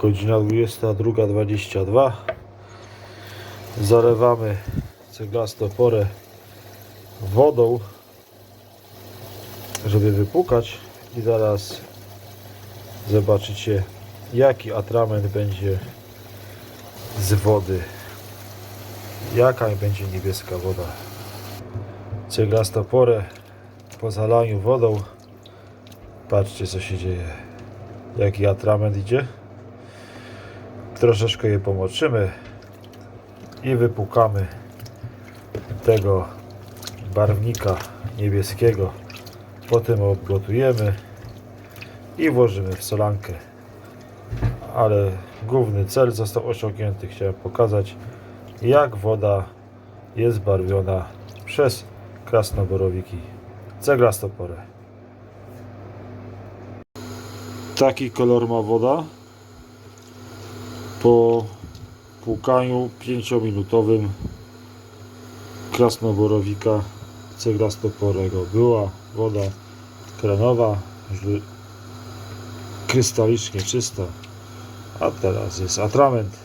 Godzina 22.22 Zalewamy ceglastą porę wodą żeby wypukać i zaraz zobaczycie jaki atrament będzie z wody. Jaka będzie niebieska woda. Ceglastą porę po zalaniu wodą. Patrzcie co się dzieje. Jaki atrament idzie troszeczkę je pomoczymy i wypukamy tego barwnika niebieskiego. Potem obgotujemy i włożymy w solankę. Ale główny cel został osiągnięty. Chciałem pokazać jak woda jest barwiona przez krasnoborowiki ceglastoporę. Taki kolor ma woda po płukaniu 5-minutowym krasnoborowika ceglastoporego. Była woda kranowa, źle- krystalicznie czysta, a teraz jest atrament.